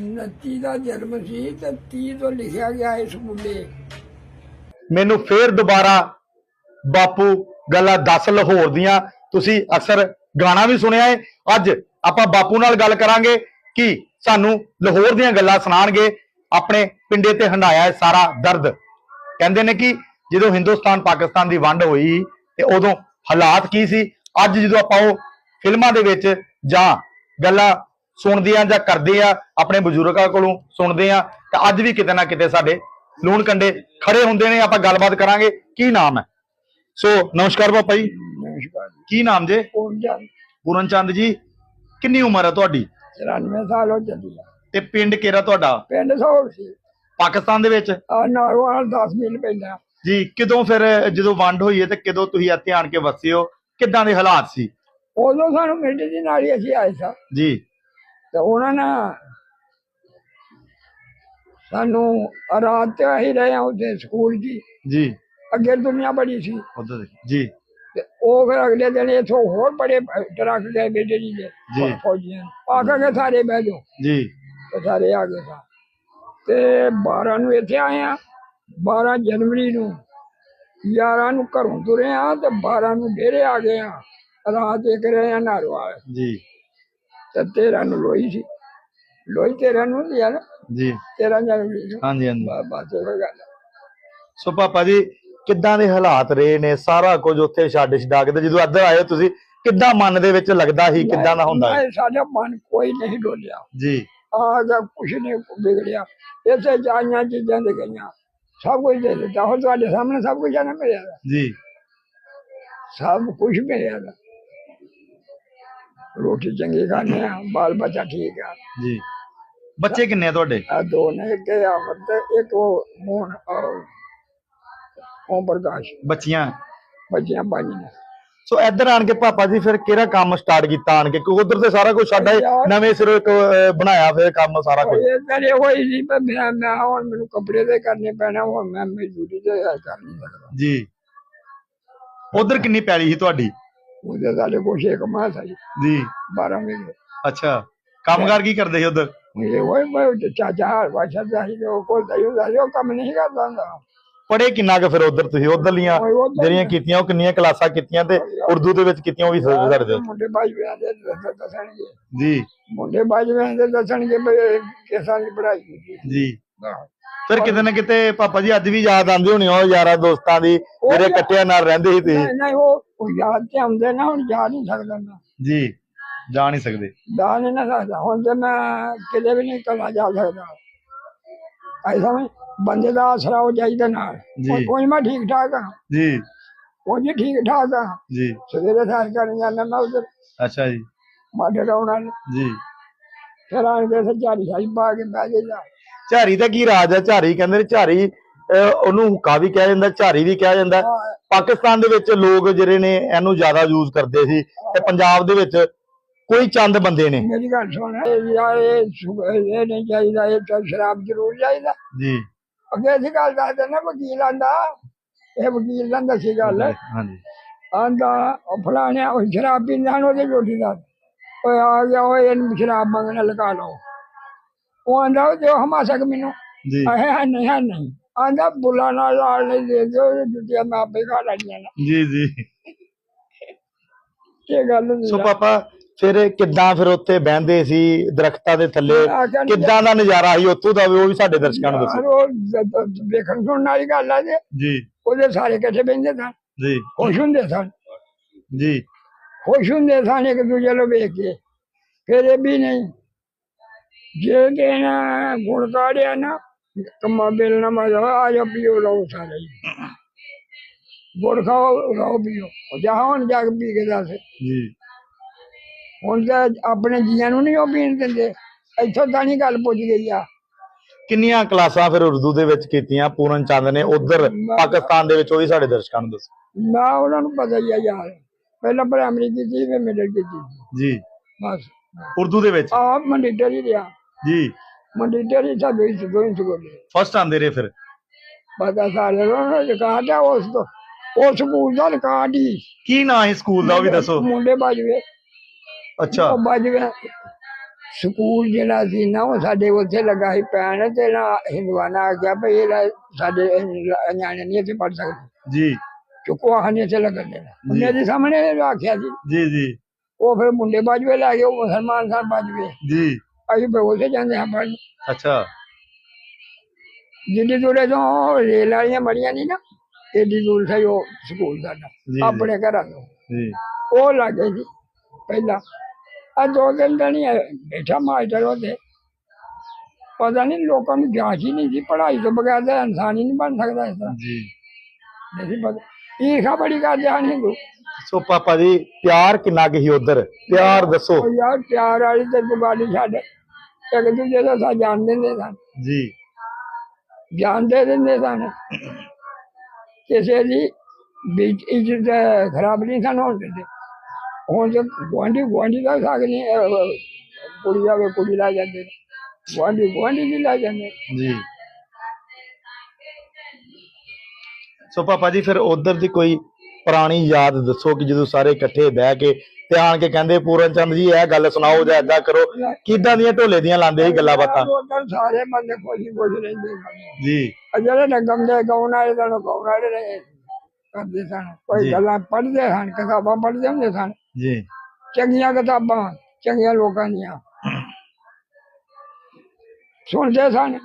29 ਦਾ ਜਨਮ ਸੀ ਤੇ 30 ਤੋਂ ਲਿਖਿਆ ਗਿਆ ਇਸ ਮੁੰਡੇ। ਮੈਨੂੰ ਫੇਰ ਦੁਬਾਰਾ ਬਾਪੂ ਗੱਲਾਂ ਦੱਸ ਲਾਹੌਰ ਦੀਆਂ। ਤੁਸੀਂ ਅਕਸਰ ਗਾਣਾ ਵੀ ਸੁਣਿਆ ਹੈ ਅੱਜ ਆਪਾਂ ਬਾਪੂ ਨਾਲ ਗੱਲ ਕਰਾਂਗੇ ਕਿ ਸਾਨੂੰ ਲਾਹੌਰ ਦੀਆਂ ਗੱਲਾਂ ਸੁਣਾਣਗੇ ਆਪਣੇ ਪਿੰਡੇ ਤੇ ਹੰਡਾਇਆ ਹੈ ਸਾਰਾ ਦਰਦ। ਕਹਿੰਦੇ ਨੇ ਕਿ ਜਦੋਂ ਹਿੰਦੁਸਤਾਨ ਪਾਕਿਸਤਾਨ ਦੀ ਵੰਡ ਹੋਈ ਤੇ ਉਦੋਂ ਹਾਲਾਤ ਕੀ ਸੀ, ਅੱਜ ਜਦੋਂ ਆਪਾਂ ਉਹ ਫਿਲਮਾਂ ਦੇ ਵਿੱਚ ਜਾਂ ਗੱਲਾਂ ਸੁਣਦੇ ਆ ਜਾਂ ਕਰਦੇ ਆ ਆਪਣੇ ਬਜ਼ੁਰਗਾਂ ਕੋਲੋਂ ਸੁਣਦੇ ਆ ਤਾਂ ਅੱਜ ਵੀ ਕਿਤੇ ਨਾ ਕਿਤੇ ਸਾਡੇ ਲੂਣ ਕੰਡੇ ਖੜੇ ਹੁੰਦੇ ਨੇ ਆਪਾਂ ਗੱਲਬਾਤ ਕਰਾਂਗੇ ਕੀ ਨਾਮ ਹੈ? ਸੋ ਨਮਸਕਾਰ ਪਾਪਾ ਜੀ। ਨਮਸਕਾਰ ਕੀ ਨਾਮ ਜੇ? ਪੂਰਨ ਚੰਦ ਜੀ ਕਿੰਨੀ ਉਮਰ ਹੈ ਤੁਹਾਡੀ? 94 ਸਾਲ ਹੋ ਚੱਲੀ ਆ। ਤੇ ਪਿੰਡ ਕਿਹੜਾ ਤੁਹਾਡਾ? ਪਿੰਡ ਸੌੜ ਸੀ। ਪਾਕਿਸਤਾਨ ਦੇ ਵਿੱਚ? ਨਾਰਵਾਲ 10 ਮੀਲ ਪੈਂਦਾ। ਜੀ ਕਦੋਂ ਫਿਰ ਜਦੋਂ ਵੰਡ ਹੋਈ ਹੈ ਤੇ ਕਦੋਂ ਤੁਸੀਂ ਇੱਥੇ ਆਣ ਕੇ ਵਸੇ ਹੋ ਕਿੱਦਾਂ ਦੇ ਹਾਲਾਤ ਸੀ? ਉਦੋਂ ਸਾਨੂੰ ਮਿੰਟ ਦੀ ਨਾਲ ਹੀ ਅਸੀਂ ਆਏ ਸਾਂ। ਜੀ। ਤੇ ਉਹਨਾਂ ਨੇ ਸਾਨੂੰ ਰਾਤ ਤੇ ਅਸੀਂ ਰਹੇ ਹਾਂ ਉੱਥੇ ਸਕੂਲ ਜੀ। ਜੀ। ਅੱਗੇ ਦੁਨੀਆ ਬੜੀ ਸੀ। ਉਧਰ ਦੇ ਜੀ। ਤੇ ਉਹ ਫਿਰ ਅਗਲੇ ਦਿਨ ਇਥੋਂ ਹੋਰ ਬੜੇ ਟਰੱਕ ਗਏ ਬੇਟੇ ਜੀ ਦੇ ਜੀ। ਫੌਜੀਆਂ। ਆ ਕੇ ਸਾਰੇ ਬਹਿ ਜਾਓ। ਜੀ। ਤੇ ਸਾਰੇ ਆ ਗਏ ਸਾਂ। ਤੇ 12 ਨੂੰ ਇੱਥੇ ਆਏ ਆ 12 ਜਨਵਰੀ ਨੂੰ 11 ਨੂੰ ਘਰੋਂ ਤੁਰੇ ਆ ਤੇ 12 ਨੂੰ ਡੇਰੇ ਆ ਗਏ ਆ ਰਾਤ ਇੱਕ ਰਹੇ ਆ। ਨਾਰਵਾਲ ਜੀ। ਤੇ 13 ਨੂੰ ਲੋਈ ਸੀ। ਲੋਈ 13 ਨੂੰ ਲਿਆ ਨਾ? ਜੀ। 13 ਜਨਵਰੀ ਨੂੰ? ਹਾਂਜੀ ਹਾਂਜੀ। ਬਾਤ ਇਹ ਗੱਲ। ਸੋ ਪਾਪਾ ਜੀ ਕਿੱਦਾਂ ਦੇ ਹਾਲਾਤ ਰਹੇ ਨੇ? ਸਾਰਾ ਕੁਝ ਉੱਥੇ ਛੱਡ ਛਡਾ ਕੇ ਤੇ ਜਦੋਂ ਇੱਧਰ ਆਏ ਤੁਸੀਂ ਕਿੱਦਾਂ ਮਨ ਦੇ ਵਿੱਚ ਲੱਗਦਾ ਸੀ? ਕਿੱਦਾਂ ਦਾ ਹੁੰਦਾ ਹੈ? ਨਹੀਂ, ਸਾਡਾ ਮਨ ਕੋਈ ਨਹੀਂ ਡੋਲਿਆ। ਜੀ। ਆ ਜਾ ਕੁਛ ਨਹੀਂ ਵਿਗੜਿਆ। ਇਸੇ ਜਾਈਆਂ ਚੀਜ਼ਾਂ ਦੇ ਗਈਆਂ। ਸਭ ਕੁਝ ਦੇ ਦਿੱਤਾ। ਹੁਣ ਤੁਹਾਡੇ ਸਾਹਮਣੇ ਸਭ ਕੁਝ ਨਾ ਮਿਲਿਆ। ਜੀ। ਸਭ ਕੁਝ ਮਿਲਿਆ। ਰੋਟੀ ਚੰਗੀ ਖਾਣੇ ਆ ਬਾਲ ਬੱਚਾ ਠੀਕ ਆ। ਜੀ। ਬੱਚੇ ਕਿੰਨੇ ਆ ਤੁਹਾਡੇ? ਆ ਦੋ ਨੇ ਇੱਕ ਅਮਰ ਤੇ ਇੱਕ ਉਹ ਮੋਹਨ ਓਮ ਪ੍ਰਕਾਸ਼ ਬੱਚੀਆਂ? ਬੱਚਿਆਂ ਪੰਜ ਨੇ। ਸੋ ਇੱਧਰ ਆਣ ਕੇ ਪਾਪਾ ਜੀ ਫਿਰ ਕਿਹੜਾ ਕੰਮ ਸਟਾਰਟ ਕੀਤਾ ਆਣ ਕੇ? ਕਿਉਂਕਿ ਉਧਰ ਤੇ ਸਾਰਾ ਕੁਝ ਸਾਡਾ ਯਾਰ। ਨਵੇਂ ਸਿਰੋਂ ਇੱਕ ਅਹ, ਬਣਾਇਆ ਫਿਰ ਕੰਮ ਸਾਰਾ ਕੁਝ ਇਹ ਕਰੇ ਹੋਈ ਸੀ ਪਰ ਮੈਂ ਮੈਂ ਹੁਣ ਮੈਨੂੰ ਕੱਪੜੇ ਦੇ ਕਰਨੇ ਪੈਣਾ ਹੁਣ ਮੈਂ ਮਜ਼ਦੂਰੀ ਇਹ ਕਰ ਨਹੀਂ ਸਕਦਾ। ਜੀ। ਉਧਰ ਕਿੰਨੀ ਪੈਲੀ ਸੀ ਤੁਹਾਡੀ? ਕੋਲ ਇੱਕ ਮਾਸ ਆਈ ਜੀ। 12 ਮਹੀਨੇ ਅੱਛਾ। ਕੰਮਕਾਰ ਕੀ ਕਰਦੇ ਸੀ ਉਧਰ? ਇਹ ਹੋਏ ਮੈਂ ਚਾਚਾ ਵਾਸ਼ਾ ਦਾ ਹੀ ਉਹ ਕੋਲ ਦਾ ਹੀ ਉਹ ਕੰਮ ਨਹੀਂ ਕਰਦਾ ਹੁੰਦਾ। ਪੜ੍ਹੇ ਕਿੰਨਾ ਕੁ ਫਿਰ ਉਧਰ ਤੁਸੀਂ? ਉਹ ਉੱਧਰ- ਜਿਹੜੀਆਂ ਕੀਤੀਆਂ ਉਹ ਕਿੰਨੀਆਂ ਕਲਾਸਾਂ ਕੀਤੀਆਂ ਤੇ ਉਰਦੂ ਦੇ ਵਿੱਚ ਕੀਤੀਆਂ ਉਹ ਵੀ ਸਾਡੇ ਦੇ। ਮੁੰਡੇ ਵਿਆਹ ਦੇ ਦੱਸ- ਦੱਸਣਗੇ। ਜੀ। ਮੁੰਡੇ ਵਿਆਹ ਦੇ ਦੱਸਣਗੇ ਵੀ ਇਹ ਕਿਸਾਂ ਦੀ ਪੜ੍ਹਾਈ ਕੀਤੀ। ਜੀ। ਹਾਂ। ਫਿਰ ਕਿਤੇ ਨਾ ਕਿਤੇ ਪਾਪਾ ਜੀ ਅੱਜ ਵੀ ਯਾਦ ਆਉਂਦੀ ਹੋਣੀ ਉਹ ਯਾਰਾਂ ਦੋਸਤਾਂ ਦੀ ਜਿਹੜੇ ਇਕੱਠਿਆਂ ਨਾਲ ਰਹਿੰਦੇ ਸੀ ਤੁਸੀਂ। ਨਹੀਂ ਉਹ ਉਹ ਯਾਦ ਤੇ ਆਉਂਦੇ ਨਾ ਹੁਣ ਯਾਦ ਨਹੀਂ ਸਕਦਾ ਮੈਂ ਜੀ ਜਾ ਨਹੀਂ ਸਕਦੇ। ਦਾ ਨਹੀਂ ਨਾ ਸਕਦਾ। ਹੁਣ ਤੇ ਮੈਂ ਕਿਤੇ ਵੀ ਨਹੀਂ ਕਲਾ ਜਾ ਸਕਦਾ। ਐਸਾ ਮੈਂ ਬੰਦੇ ਦਾ ਆਸਰਾ ਹੋ ਜਾਈਦਾ ਨਾਲ। ਜੀ। ਕੋਈ ਮੈਂ ਠੀਕ ਠਾਕ ਹਾਂ। ਜੀ। ਉਹ ਜੀ ਠੀਕ ਠਾਕ ਹਾਂ। ਜੀ। ਸਵੇਰੇ ਸਾਰ ਕਰਨ ਜਾਂਦਾ ਮੈਂ ਉਧਰ। ਅੱਛਾ ਜੀ। ਮਾਡੇ ਰੌਣਾ ਨੇ ਜੀ। ਫਿਰ ਆਣ ਕੇ ਸੱਚਾਰੀ ਸਾਈ ਪਾ ਕੇ ਬਹਿ ਗਏ ਝਾਰੀ ਦਾ ਕੀ ਰਾਜ ਹੈ? ਝਾਰੀ ਕਹਿੰਦੇ ਨੇ ਝਾਰੀ ਉਹਨੂੰ ਹੁੱਕਾ ਵੀ ਕਿਹਾ ਜਾਂਦਾ ਝਾਰੀ ਵੀ ਕਿਹਾ ਜਾਂਦਾ। ਪਾਕਿਸਤਾਨ ਦੇ ਵਿੱਚ ਲੋਕ ਜਿਹੜੇ ਨੇ ਇਹਨੂੰ ਜ਼ਿਆਦਾ ਯੂਜ਼ ਕਰਦੇ ਸੀ ਤੇ ਪੰਜਾਬ ਦੇ ਵਿੱਚ ਕੋਈ ਚੰਦ ਬੰਦੇ ਨੇ। ਮੇਰੀ ਗੱਲ ਸੁਣ। ਇਹ ਯਾਰ ਇਹ ਸੁ- ਇਹ ਨਹੀਂ ਚਾਹੀਦਾ ਇਹ ਤਾਂ ਸ਼ਰਾਬ ਜ਼ਰੂਰ ਚਾਹੀਦਾ। ਜੀ। ਅੱਗੇ ਅਸੀਂ ਗੱਲ ਦੱਸਦੇ ਨਾ ਵਕੀਲ ਆਂਦਾ। ਇਹ ਵਕੀਲ ਦਾ ਦੱਸੀ ਗੱਲ। ਹਾਂਜੀ ਆਂਦਾ ਉਹ ਫਲਾਣਿਆ ਉਹ ਸ਼ਰਾਬ ਪੀਂਦਾ ਉਹਦੇ ਰੋਟੀ ਦਾ। ਆ ਗਿਆ ਓਏ ਇਹਨੂੰ ਸ਼ਰਾਬ ਮੰਗਣਾ ਲਗਾ ਲਓ। ਉਹ ਆਂਦਾ ਉਹ ਦਿਓ ਹਮਾਸਕ ਮੈਨੂੰ। ਜੀ। ਹੈ ਨਹੀਂ ਹੈ ਨਹੀਂ। ਆਂਦਾ ਬੁਲਾ ਨਾਲ ਲਾਲ ਨਹੀਂ ਦੇ ਦਿਓ ਜੁੱਤੀਆਂ ਮੈਂ ਆਪੇ ਖਾ ਲੈਣੀਆਂ ਨੇ। ਜੀ ਜੀ। ਇਹ ਗੱਲ ਨਹੀਂ ਸੋ ਪਾਪਾ ਫਿਰ ਕਿੱਦਾਂ ਫਿਰ ਉੱਥੇ ਬਹਿੰਦੇ ਸੀ ਦਰਖਤਾਂ ਦੇ ਥੱਲੇ? ਕਿੱਦਾਂ ਦਾ ਨਜ਼ਾਰਾ ਸੀ? ਉੱਥੋਂ ਦਾ ਉਹ ਵੀ ਸਾਡੇ ਦਰਸ਼ਕਾਂ ਨੂੰ ਦੱਸੋ। ਜ- ਜ- ਵੇਖਣ ਸੁਣਨ ਵਾਲੀ ਗੱਲ ਆ ਜੇ। ਜੀ। ਉਹਦੇ ਸਾਰੇ ਇਕੱਠੇ ਬਹਿੰਦੇ ਸਨ? ਜੀ। ਖੁਸ਼ ਹੁੰਦੇ ਸਨ। ਜੀ। ਖੁਸ਼ ਹੁੰਦੇ ਸਨ ਇੱਕ ਦੂਜੇ ਨੂੰ ਵੇਖ ਕੇ। ਫਿਰ ਇਹ ਵੀ ਨਹੀਂ। ਆ ਕੇ ਦੱਸ। ਹੁਣ ਤਾਂ ਆਪਣੇ ਜੀਆਂ ਨੂੰ ਨਹੀਂ ਉਹ ਪੀਣ ਦਿੰਦੇ। ਇੱਥੋਂ ਤਾਂ ਨਹੀਂ ਗੱਲ ਪੁੱਜ ਗਈ ਆ। ਕਿੰਨੀਆਂ ਕਲਾਸਾਂ ਫਿਰ ਉਰਦੂ ਦੇ ਵਿੱਚ ਕੀਤੀਆਂ ਪੂਰਨ ਚੰਦ ਨੇ ਉਧਰ ਪਾਕਿਸਤਾਨ ਦੇ ਵਿੱਚ ਉਹ ਵੀ ਸਾਡੇ ਦਰਸ਼ਕਾਂ ਨੂੰ ਦੱਸੋ। ਨਾ ਉਹਨਾਂ ਨੂੰ ਪਤਾ ਹੀ ਆ ਯਾਰ। ਪਹਿਲਾਂ ਪ੍ਰਾਇਮਰੀ ਕੀਤੀ ਫਿਰ ਮਿਡਲ ਕੀਤੀ। ਜੀ। ਬਸ। ਉਰਦੂ ਦੇ ਵਿੱਚ? ਆਪ ਮੰਡੀਟਰ ਹੀ ਰਿਹਾ। ਜੀ। ਮੰਡੀਟਰ ਹੀ ਸਾਡੇ ਇਸ ਤੋਂ ਹੀ ਸਕੂਲੇ ਫਸਟ ਆਂਦੇ ਰਹੇ ਫਿਰ। ਪਤਾ ਸਾਰੇ ਨੂੰ ਰਿਕਾਰਡ ਆ ਉਸ ਤੋਂ ਉਹ ਸਕੂਲ ਦਾ ਰਿਕਾਰਡ ਹੀ। ਕੀ ਨਾਂ ਹੈ ਸਕੂਲ ਦਾ ਉਹ ਵੀ ਦੱਸੋ। ਮੁੰਡੇ ਬਾਜਵੇ ਅੱਛਾ। ਉਹ ਬਾਜਵੇ ਸਕੂਲ ਜਿਹੜਾ ਸੀ ਨਾ ਉਹ ਸਾਡੇ ਉੱਥੇ ਲੱਗਾ ਸੀ ਪੈਣ ਤੇ ਨਾ ਹਿੰਦੂਆਂ ਨੇ ਆਖਿਆ ਭਈ ਇਹ ਲੈ ਸਾਡੇ ਨਿਆਣੇ ਨਹੀਂ ਇੱਥੇ ਪੜ ਸਕਦੇ। ਜੀ। ਚੁੱਕੋ ਆਹ ਨਹੀਂ ਇੱਥੇ ਲੱਗਣ ਦੇਣਾ। ਮੇਰੇ ਸਾਹਮਣੇ ਆਖਿਆ ਸੀ। ਜੀ ਜੀ। ਉਹ ਫਿਰ ਮੁੰਡੇ ਬਾਜਵੇ ਲੈ ਗਏ ਉਹ ਮੁਸਲਮਾਨ ਸਨ ਬਾਜਵੇ ਜੀ। ਅਸੀਂ ਫਿਰ ਉੱਥੇ ਜਾਂਦੇ ਹਾਂ ਪੜ੍ਹਨ ਅੱਛਾ। ਜਿੱਡੀ ਦੂਰੇ ਤੋਂ ਰੇਲ ਵਾਲੀਆਂ ਬੜੀਆਂ ਨਹੀਂ ਨਾ ਏਡੀ ਦੂਰ ਸੀ ਉਹ ਸਕੂਲ ਸਾਡਾ ਜੀ। ਆਪਣੇ ਘਰਾਂ ਤੋਂ। ਜੀ। ਉਹ ਲੱਗੇ ਜੀ ਪਹਿਲਾਂ। ਆ ਦੋ ਦਿਨ ਤਾਂ ਨਹੀਂ ਆਏ, ਬੈਠਾ ਮਾਸਟਰ ਉਹਦੇ। ਪਤਾ ਨਹੀਂ ਲੋਕਾਂ ਨੂੰ ਜਾਂਚ ਹੀ ਨਹੀਂ ਸੀ ਪੜ੍ਹਾਈ ਤੋਂ ਬਗੈਰ ਤਾਂ ਇਨਸਾਨ ਹੀ ਨਹੀਂ ਬਣ ਸਕਦਾ ਇਸ ਤਰ੍ਹਾਂ। ਜੀ। ਨਹੀਂ ਪਤਾ। ਈਰਖਾ ਬੜੀ ਕਰਦੇ ਹਨ ਹਿੰਦੂ ਸੋ ਪਾਪਾ ਜੀ ਪਿਆਰ ਕਿੰਨਾ ਕੁ ਸੀ ਉਧਰ? ਪਿਆਰ ਦੱਸੋ। ਯਾਰ ਪਿਆਰ ਵਾਲੀ ਤੇ ਬਗਾਲੀ ਛੱਡ ਇੱਕ ਦੂਜੇ ਦਾ ਸਾ ਜਾਣ ਦਿੰਦੇ ਸਨ। ਜੀ। ਜਾਣਦੇ ਦਿੰਦੇ ਸਨ। ਕਿਸੇ ਦੀ ਵਿੱਚ ਇੱਜ਼ਤ ਖਰਾਬ ਨਹੀਂ ਸਨ ਹੋਣ ਦਿੰਦੇ। ਹੁਣ ਜੇ ਗੁਆਂਢੀ ਗੁਆਂਢੀ ਦਾ ਸਾਗ ਨਹੀਂ ਕੁੜੀ ਆਵੇ ਕੁੜੀ ਲਾ ਜਾਂਦੇ ਗੁਆਂਢੀ ਗੁਆਂਢੀ ਦੀ ਲਾ ਜਾਂਦੇ ਜੀ। ਸੋ ਪਾਪਾ ਜੀ ਫਿਰ ਉਧਰ ਦੀ ਕੋਈ ਪੁਰਾਣੀ ਯਾਦ ਦੱਸੋ ਕਿ ਜਦੋਂ ਸਾਰੇ ਇਕੱਠੇ ਬਹਿ ਕੇ ਤੇ ਆਣ ਕੇ ਕਹਿੰਦੇ ਪੂਰਨ ਚੰਦ ਜੀ ਇਹ ਗੱਲ ਸੁਣਾਓ ਜਾਂ ਏਦਾਂ ਕਰੋ। ਕਿੱਦਾਂ ਦੀਆਂ ਢੋਲੇ ਦੀਆਂ ਲਾਉਂਦੇ ਸੀ ਗੱਲਾਂ ਬਾਤਾਂ? ਉਧਰ ਸਾਰੇ ਬੰਦੇ ਖੁਸ਼ੀ ਖੁਸ਼ ਰਹਿੰਦੇ ਸਨ ਜੀ। ਆ ਜਿਹੜੇ ਨਗਮ ਦੇ ਗਾਉਣ ਵਾਲੇ ਉਹ ਗਾਉਣ ਵਾਲੇ ਰਹੇ ਕਰਦੇ ਸਨ। ਜੀ। ਕੋਈ ਗੱਲਾਂ ਪੜ੍ਹਦੇ ਸਨ ਕਿਤਾਬਾਂ ਪੜ੍ਹਦੇ ਹੁੰਦੇ ਸਨ। ਜੀ। ਚੰਗੀਆਂ ਕਿਤਾਬਾਂ ਚੰਗੀਆਂ ਲੋਕਾਂ ਦੀਆਂ। ਸੁਣਦੇ ਸਨ।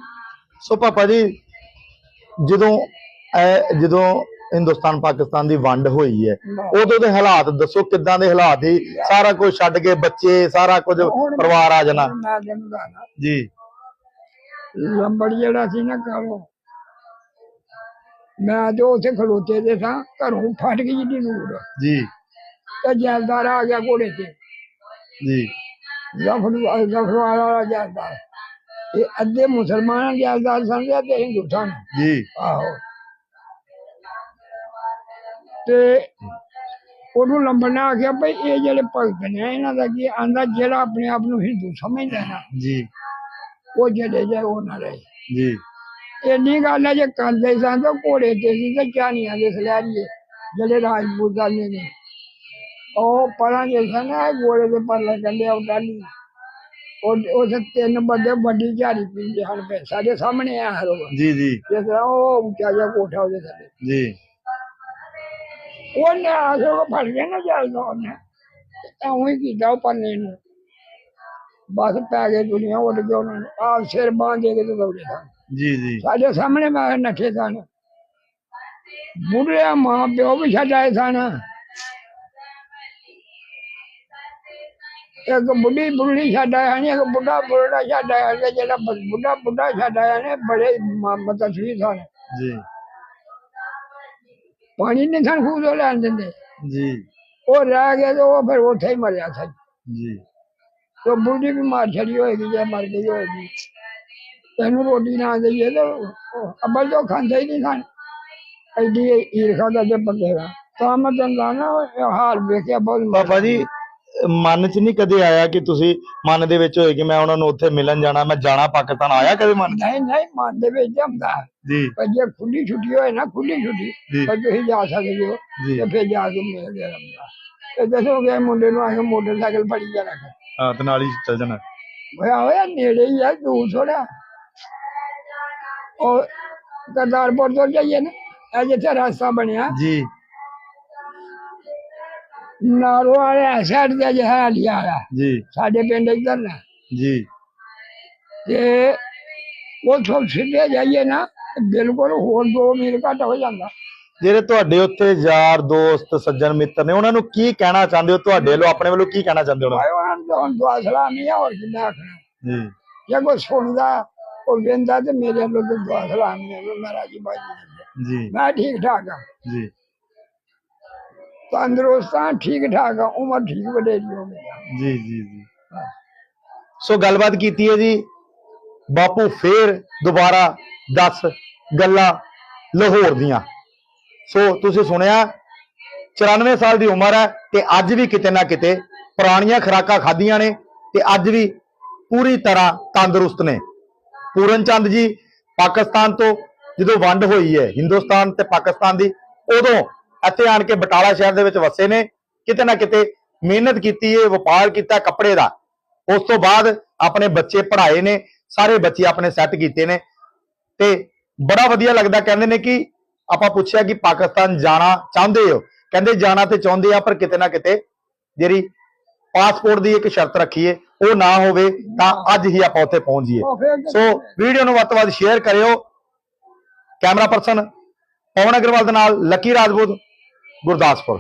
ਸੋ ਪਾਪਾ ਜੀ ਜਦੋਂ ਇਹ ਜਦੋਂ ਹਿੰਦੁਸਤਾਨ ਪਾਕਿਸਤਾਨ ਦੀ ਵੰਡ ਹੋਈ ਹੈ। ਉਦੋਂ ਦੇ ਹਾਲਾਤ ਦੱਸੋ ਕਿੱਦਾਂ ਦੇ ਹਾਲਾਤ ਸੀ? ਸਾਰਾ ਕੁਝ ਛੱਡ ਕੇ ਬੱਚੇ ਸਾਰਾ ਕੁਝ ਪਰਿਵਾਰ ਆ ਜਾਣਾ। ਜੀ। ਲੰਬੜ ਜਿਹੜਾ ਸੀ ਨਾ ਘਰੋਂ ਮੈਂ ਤੇ ਉੱਥੇ ਖਲੋਤੇ ਦੇ ਸਾਂ ਘਰੋਂ ਫਟ ਗਈ ਜੀ ਨੂਰ। ਜੀ। ਤੇ ਜੈਲਦਾਰ ਆ ਗਿਆ ਘੋੜੇ ਤੇ। ਜੀ। ਜ਼ਫਰ ਜ਼ਫਰ ਵਾਲਾ ਜੈਲਦਾਰ। ਇਹ ਅੱਧੇ ਮੁਸਲਮਾਨਾਂ ਜੈਲਦਾਰ ਸਨ ਤੇ ਹਿੰਦੂ ਸਨ ਜੀ। ਆਹੋ। ਤੇ ਉਹਨੂੰ ਲੰਬਣਾ ਆਖਿਆ ਭਈ ਇਹ ਜਿਹੜੇ ਭਗਤ ਨੇ ਇਹਨਾਂ ਦਾ ਕੀ ਆਂਦਾ ਜਿਹੜਾ ਆਪਣੇ ਆਪ ਨੂੰ ਹਿੰਦੂ ਸਮਝਦਾ ਨਾ ਜੀ। ਉਹ ਜਿਹੜੇ ਜੇ ਉਹ ਨਾ ਰਹੇ। ਜੀ। ਇੰਨੀ ਗੱਲ ਹੈ ਜੇ ਕਰਦੇ ਸਨ ਤਾਂ ਘੋੜੇ ਤੇ ਸੀ ਤੇ ਚਾਨੀਆਂ ਦੇ ਸਲੈਰੀਏ ਜਿਹੜੇ ਰਾਜਪੂਤਾਂ ਦੇ ਨੇ। ਉਹ ਪਰਾਂ ਦੇ ਸਨ ਘੋੜੇ ਦੇ ਪਰਲੇ ਕੰਡੇ ਉਹ ਡਾਲੀ ਉਹ ਉਸ ਤਿੰਨ ਬੰਦੇ ਵੱਡੀ ਝਾੜੀ ਪੀਂਦੇ ਹਨ ਸਾਡੇ ਸਾਹਮਣੇ ਆ ਹਰੋ। ਜੀ ਜੀ। ਜਿਸ ਤਰ੍ਹਾਂ ਉਹ ਉੱਚਾ ਜਿਹਾ ਕੋਠਾ ਉਹਦੇ ਥੱਲੇ। ਜੀ। ਉਹਨੇ ਆਸੋ ਕੋ ਫੜ ਗਿਆ ਨਾ ਜਲ ਦੋ ਉਹਨੇ ਐਵੇਂ ਹੀ ਕੀਤਾ ਉਹ ਪੰਨੇ ਨੂੰ ਬਸ ਪੈ ਗਏ ਦੁਨੀਆ ਉੱਡ ਕੇ ਉਹਨਾਂ ਨੂੰ ਆਪ ਸਿਰ ਬਾਂਧ ਦੇ ਕੇ ਤੇ ਦੌੜੇ ਸਨ ਜੀ ਜੀ ਸਾਡੇ ਸਾਹਮਣੇ ਮੈਂ ਨੱਠੇ ਸਨ ਬੁੱਢਿਆ ਮਾਂ ਪਿਓ ਵੀ ਛੱਡ ਆਏ ਸਨ ਇੱਕ ਬੁੱਢੀ ਬੁੱਢੀ ਛੱਡ ਆਇਆ ਨੇ ਇੱਕ ਬੁੱਢਾ ਪਾਣੀ ਨਹੀਂ ਸਨ ਤੋਂ ਲੈਣ ਦਿੰਦੇ। ਜੀ। ਉਹ ਰਹਿ ਗਿਆ ਤੇ ਉਹ ਫਿਰ ਉੱਥੇ ਹੀ ਮਰਿਆ ਸੀ ਜੀ। ਤੇ ਬੁੱਢੀ ਵੀ ਮਾਰ ਛੜੀ ਹੋਏਗੀ ਜਾਂ ਮਰ ਗਈ ਹੋਏਗੀ। ਤੈਨੂੰ ਰੋਟੀ ਨਾ ਦੇਈਏ ਤਾਂ ਅਬਲ ਤੋਂ ਖਾਂਦੇ ਹੀ ਨਹੀਂ ਸਨ। ਐਡੀ ਈਰਖਾ ਦਾ ਜੇ ਬੰਦੇ ਦਾ। ਤਾਂ ਮੈਂ ਦੱਸਣਾ ਇਹ ਹਾਲ ਵੇਖਿਆ ਬਹੁਤ। ਪਾਪਾ ਜੀ ਮਨ 'ਚ ਨਹੀਂ ਕਦੇ ਆਇਆ ਕਿ ਤੁਸੀਂ ਮਨ ਦੇ ਵਿੱਚ ਹੋਏ ਕਿ ਮੈਂ ਉਹਨਾਂ ਨੂੰ ਉੱਥੇ ਮਿਲਣ ਜਾਣਾ ਮੈਂ ਜਾਣਾ ਪਾਕਿਸਤਾਨ ਆਇਆ ਕਦੇ ਮਨ? ਨਹੀਂ ਨਹੀਂ ਮਨ ਦੇ ਵਿੱਚ ਹੁੰਦਾ ਜੀ ਪਰ ਜੇ ਖੁੱਲੀ ਛੁੱਟੀ ਹੋਏ ਨਾ ਖੁੱਲੀ ਛੁੱਟੀ ਜੀ। ਪਰ ਤੁਸੀਂ ਜਾ ਸਕਦੇ ਹੋ ਜੀ। ਤੇ ਫਿਰ ਜਾ ਕੇ ਮਿਲ ਗਿਆ ਰਮਦਾ ਤੇ ਦੱਸੋਗੇ ਮੁੰਡੇ ਨੂੰ ਆ ਕੇ ਮੋਟਰਸਾਈਕਲ ਫੜੀ ਜਾਣਾ ਹਾਂ ਤੇ ਨਾਲ ਹੀ ਚੱਲ ਜਾਣਾ ਹੋਇਆ ਹੋਇਆ ਨੇੜੇ ਹੀ ਆ ਦੂਰ ਥੋੜਾ ਉਹ ਕਰਤਾਰਪੁਰ ਤੋਂ ਜਾਈਏ ਨਾ ਇਹ ਜਿੱਥੇ ਰਸਤਾ ਬਣਿਆ ਜੀ ਨਾਰੋ ਵਾਲੇ ਸਾਈਡ ਤੇ ਜਿਹਾ ਲਿਆ ਆ ਜੀ ਸਾਡੇ ਪਿੰਡ ਇੱਧਰ ਨਾ ਜੀ ਤੇ ਉੱਥੋਂ ਸਿੱਧੇ ਜਾਈਏ ਨਾ ਤੇ ਬਿਲਕੁਲ ਹੋਰ 2 ਮੀਲ ਘੱਟ ਹੋ ਜਾਂਦਾ। ਜਿਹੜੇ ਤੁਹਾਡੇ ਉੱਥੇ ਯਾਰ ਦੋਸਤ ਸੱਜਣ ਮਿੱਤਰ ਨੇ ਉਹਨਾਂ ਨੂੰ ਕੀ ਕਹਿਣਾ ਚਾਹੁੰਦੇ ਹੋ? ਤੁਹਾਡੇ ਵੱਲੋਂ ਆਪਣੇ ਵੱਲੋਂ ਕੀ ਕਹਿਣਾ ਚਾਹੁੰਦੇ ਹੋ ਆਏ ਉਹਨਾਂ ਨੂੰ? ਹੁਣ ਦੁਆ ਸਲਾਮੀ ਆ ਹੋਰ ਕਿੰਨਾ ਆਖਣਾ? ਜੀ ਜੇ ਕੋਈ ਸੁਣਦਾ ਉਹ ਵੇਂਦਾ ਤੇ ਮੇਰੇ ਵੱਲੋਂ ਤਾਂ ਦੁਆ ਸਲਾਮੀ ਆ ਵੀ ਮੇਰਾ ਜੀ ਬਾਜੀ ਜੀ। ਮੈਂ ਠੀਕ ਠਾਕ ਆ। ਜੀ। ਤੰਦਰੁਸਤ ਠੀਕ ਠਾਕ ਆ ਉਮਰ ਠੀਕ ਵਡੇਰੀ ਹੋ ਗਈ ਆ। ਜੀ ਜੀ ਜੀ। ਸੋ ਗੱਲਬਾਤ ਕੀਤੀ ਹੈ ਜੀ। ਬਾਪੂ ਫੇਰ ਦੁਬਾਰਾ 10 ਗੱਲਾਂ ਲਾਹੌਰ ਦੀਆਂ। ਸੋ ਤੁਸੀਂ ਸੁਣਿਆ 94 ਸਾਲ ਦੀ ਉਮਰ ਹੈ ਤੇ ਅੱਜ ਵੀ ਕਿਤੇ ਨਾ ਕਿਤੇ ਪੁਰਾਣੀਆਂ ਖੁਰਾਕਾਂ ਖਾਧੀਆਂ ਨੇ ਤੇ ਅੱਜ ਵੀ ਪੂਰੀ ਤਰ੍ਹਾਂ ਤੰਦਰੁਸਤ ਨੇ। ਪੂਰਨ ਚੰਦ ਜੀ, ਪਾਕਿਸਤਾਨ ਤੋਂ ਜਦੋਂ ਵੰਡ ਹੋਈ ਹੈ, ਹਿੰਦੁਸਤਾਨ ਤੇ ਪਾਕਿਸਤਾਨ ਦੀ, ਉਦੋਂ ਇੱਥੇ ਆਣ ਕੇ ਬਟਾਲਾ ਸ਼ਹਿਰ ਦੇ ਵਿੱਚ ਵਸੇ ਨੇ। ਕਿਤੇ ਨਾ ਕਿਤੇ ਮਿਹਨਤ ਕੀਤੀ ਹੈ, ਵਪਾਰ ਕੀਤਾ ਕੱਪੜੇ ਦਾ। ਉਸ ਤੋਂ ਬਾਅਦ ਆਪਣੇ ਬੱਚੇ ਪੜ੍ਹਾਏ ਨੇ, ਸਾਰੇ ਬੱਚੇ ਆਪਣੇ ਸੈੱਟ ਕੀਤੇ ਨੇ ਤੇ ਬੜਾ ਵਧੀਆ ਲੱਗਦਾ ਕਹਿੰਦੇ ਨੇ ਕਿ ਆਪਾਂ ਪੁੱਛਿਆ ਕਿ ਪਾਕਿਸਤਾਨ ਜਾਣਾ ਚਾਹੁੰਦੇ ਹੋ? ਕਹਿੰਦੇ ਜਾਣਾ ਤੇ ਚਾਹੁੰਦੇ ਆ ਪਰ ਕਿਤੇ ਨਾ ਕਿਤੇ ਜਿਹੜੀ ਪਾਸਪੋਰਟ ਦੀ ਇੱਕ ਸ਼ਰਤ ਰੱਖੀਏ ਉਹ ਨਾ ਹੋਵੇ ਤਾਂ ਅੱਜ ਹੀ ਆਪਾਂ ਉੱਥੇ ਪਹੁੰਚ ਜਾਈਏ। ਸੋ ਵੀਡੀਓ ਨੂੰ ਵੱਧ ਤੋਂ ਵੱਧ ਸ਼ੇਅਰ ਕਰਿਓ। ਕੈਮਰਾ ਪਰਸਨ ਪਵਨ ਅਗਰਵਾਲ ਦੇ ਨਾਲ ਲੱਕੀ ਰਾਜਪੂਤ ਗੁਰਦਾਸਪੁਰ।